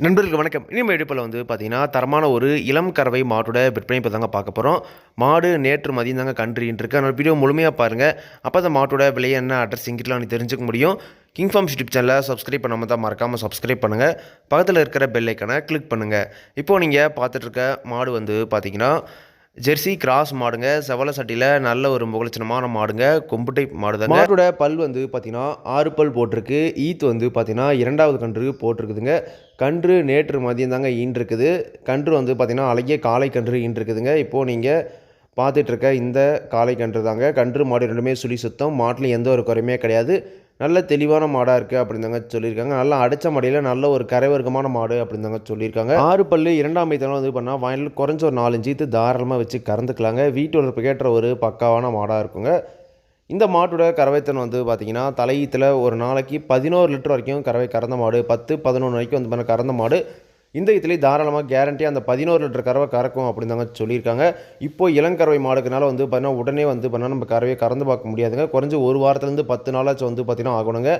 நண்பர்களுக்கு வணக்கம். இனிமே எடுப்பில் வந்து பார்த்திங்கன்னா தரமான ஒரு இளம் கறவை மாட்டோட விற்பனை இப்போ தாங்க பார்க்க போகிறோம் மாடு நேற்று மதியம் தாங்க கன்றுன்னு இருக்கு அதனால் வீடியோ முழுமையாக பாருங்கள் அப்போ அந்த மாட்டோட விலை என்ன அட்ரஸ் எங்கிட்டலாம் நீ தெரிஞ்சுக்க முடியும். கிங் ஃபார்ம் யூடியூப் சேனலை சப்ஸ்கிரைப் பண்ணாமல் தான் மறக்காமல் சப்ஸ்கிரைப் பண்ணுங்கள் பக்கத்தில் இருக்கிற பெல் ஐக்கனை கிளிக் பண்ணுங்கள் இப்போது நீங்கள் பார்த்துட்ருக்க மாடு வந்து பார்த்தீங்கன்னா ஜெர்சி கிராஸ் மாடுங்க. செவல சட்டியில் நல்ல ஒரு முகலட்சணமான மாடுங்க. கொம்புட்டை மாடு தான் மாட்டோட பல் வந்து பார்த்தீங்கன்னா ஆறு பல் போட்டிருக்கு. ஈத் வந்து பார்த்தீங்கன்னா இரண்டாவது கன்று போட்டிருக்குதுங்க. கன்று நேற்று மதியம் தாங்க ஈன்றிருக்குது கன்று வந்து பார்த்தீங்கன்னா அழகிய காளை கன்று ஈன்றிருக்குதுங்க இப்போது நீங்கள் பார்த்துட்ருக்க இந்த காளை கன்று தாங்க. கன்று மாடு ரெண்டுமே சுழி சுத்தம். மாட்டில் எந்த ஒரு குறையுமே கிடையாது. நல்ல தெளிவான மாடாக இருக்குது அப்படின்னு தாங்க சொல்லியிருக்காங்க. நல்லா அடைச்ச மாடியில் நல்ல ஒரு கரைவர்க்கமான மாடு அப்படின்னு தாங்க சொல்லியிருக்காங்க. ஆறு பல்லு இரண்டாம் மைத்தனம் வந்து பண்ணால் வாயில் குறைஞ்ச ஒரு நாலஞ்சு இது தாராளமாக வச்சு கறந்துக்கலாங்க. வீட்டு வளர்ப்பு கேட்ட ஒரு பக்காவான மாடாக இருக்குங்க. இந்த மாட்டோட கறவைத்தன் வந்து பார்த்திங்கன்னா தலையீத்தில் ஒரு நாளைக்கு பதினோரு லிட்டர் வரைக்கும் கறவை கறந்த மாடு பத்து பதினொன்று வரைக்கும் வந்து பண்ண கறந்த மாடு. இந்த இதுலேயே தாராளமாக கேரண்டி அந்த பதினோரு லிட்டர் கறவை கறக்கும் அப்படின்னு தாங்க சொல்லியிருக்காங்க. இப்போ இளங்கறவை மாடுக்குனால வந்து பார்த்தீங்கன்னா உடனே வந்து பார்த்தீங்கன்னா நம்ம கறவையை கறந்து பார்க்க முடியாதுங்க. குறைஞ்ச ஒரு வாரத்துலேருந்து பத்து நாளாச்சும் வந்து பார்த்தீங்கன்னா ஆகணுங்க.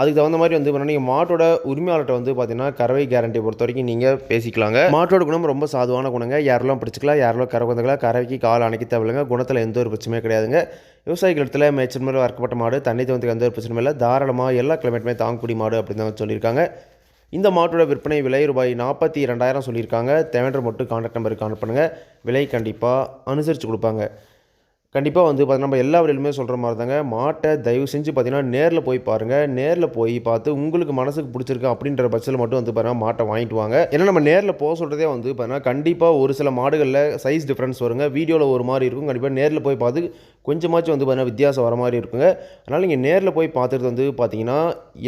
அதுக்கு தகுந்த மாதிரி வந்து பார்த்தீங்கன்னா நீங்கள் மாட்டோட உரிமையாளர்கிட்ட வந்து பார்த்தீங்கன்னா கறவை கேரண்டி பொறுத்த வரைக்கும் நீங்கள் பேசிக்கலாங்க. மாட்டோட குணம் ரொம்ப சாதுவான குணங்க. யாரெல்லாம் பிடிச்சிக்கலாம் யாரெல்லாம் கறவை வந்துக்கலாம் கறவைக்கு கால் அணைக்க தேவையில்லைங்க. குணத்தில் எந்த ஒரு பிரச்சனையும் கிடையாதுங்க. விவசாயிகள் இடத்துல மேய்ச்சல் மேலே வறக்கப்பட்ட மாடு தண்ணி தவந்துக்கு எந்த ஒரு பிரச்சனையும் இல்லை. தாராளமாக எல்லா கிளைமேட்டுமே தாங்கக்கூடிய மாடு அப்படின்னு தான் சொல்லியிருக்காங்க. இந்த மாட்டோட விற்பனை விலை ரூபாய் நாற்பத்தி ரெண்டாயிரம் சொல்லியிருக்காங்க. தேவைன்ற மட்டும் கான்டாக்ட் நம்பருக்கு அனுப்பணுங்க பண்ணுங்கள் விலை கண்டிப்பாக அனுசரித்து கொடுப்பாங்க. கண்டிப்பாக வந்து பார்த்தீங்கன்னா நம்ம எல்லா வரையிலுமே சொல்கிற மாதிரி தாங்க மாட்டை தயவு செஞ்சு பார்த்தீங்கன்னா நேரில் போய் பாருங்கள் நேரில் போய் பார்த்து உங்களுக்கு மனசுக்கு பிடிச்சிருக்கு அப்படின்ற பட்சத்தில் மட்டும் வந்து பார்த்தீங்கன்னா மாட்டை வாங்கிட்டு வாங்க. ஏன்னா நம்ம நேரில் போக சொல்கிறதே வந்து பார்த்தீங்கன்னா கண்டிப்பாக ஒரு சில மாடுகளில் சைஸ் டிஃப்ரென்ஸ் வருங்க. வீடியோவில் ஒரு மாதிரி இருக்கும். கண்டிப்பாக நேரில் போய் பார்த்து கொஞ்சமாச்சும் வந்து பார்த்தீங்கன்னா வித்தியாசம் வர மாதிரி இருக்குங்க. அதனால் நீங்கள் நேரில் போய் பார்த்துட்டு வந்து பார்த்தீங்கன்னா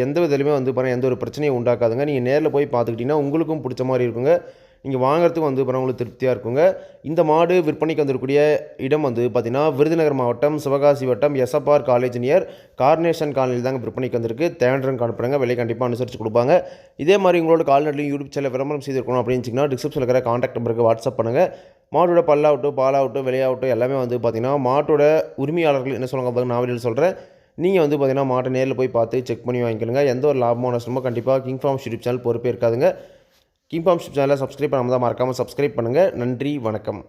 எந்த விதத்துலையுமே வந்து பார்த்தீங்கன்னா எந்த ஒரு பிரச்சனையும் உண்டாக்காதுங்க. நீங்கள் நேரில் போய் பார்த்துக்கிட்டிங்கன்னா உங்களுக்கும் பிடிச்ச மாதிரி இருக்குங்க. நீங்கள் வாங்குறதுக்கு வந்து பார்த்தா உங்களுக்கு திருப்தியாக இருக்குங்க. இந்த மாடு விற்பனைக்கு வந்திருக்கக்கூடிய இடம் வந்து பார்த்திங்கன்னா விருதுநகர் மாவட்டம் சிவகாசி வட்டம் எஸ்எப்ஆர் காலேஜ் நியர் கார்னேஷன் காலனியில் தாங்க விற்பனைக்கு வந்திருக்கு. தேவையான காணப்படுங்க விலை கண்டிப்பாக அனுசரித்து கொடுப்பாங்க. இதே மாதிரி உங்களோட கால்நடையும் யூடியூப் சேனல் விளம்பரம் செய்திருக்கணும் அப்படின்னு வச்சிங்கன்னா டிஸ்கிரிப்ஷனில் இருக்கிற காண்டாக்ட் நம்பருக்கு வாட்ஸ்அப் பண்ணுங்கள் மாட்டோட பல்லாகட்டும் பாலாகட்டும் விலையாகட்டும் எல்லாமே வந்து பார்த்திங்கன்னா மாட்டோட உரிமையாளர்கள் என்ன சொல்லுவாங்க பார்த்து நான் வெளியில் சொல்கிறேன் நீங்கள் வந்து பார்த்தீங்கன்னா மாட்டை நேரில் போய் பார்த்து செக் பண்ணி வாங்கிக்கணுங்க. எந்த ஒரு லாபமோ நஷ்டமோ கண்டிப்பாக கிங் ஃபார்ம் யூடியூப் சேனல் பொறுப்பே இருக்காதுங்க. கிங் ஃபார்ம் சேனலை சப்ஸ்கிரைப் பண்ணாமல் தான் மறக்காமல் சப்ஸ்கிரைப் பண்ணுங்கள் நன்றி வணக்கம்.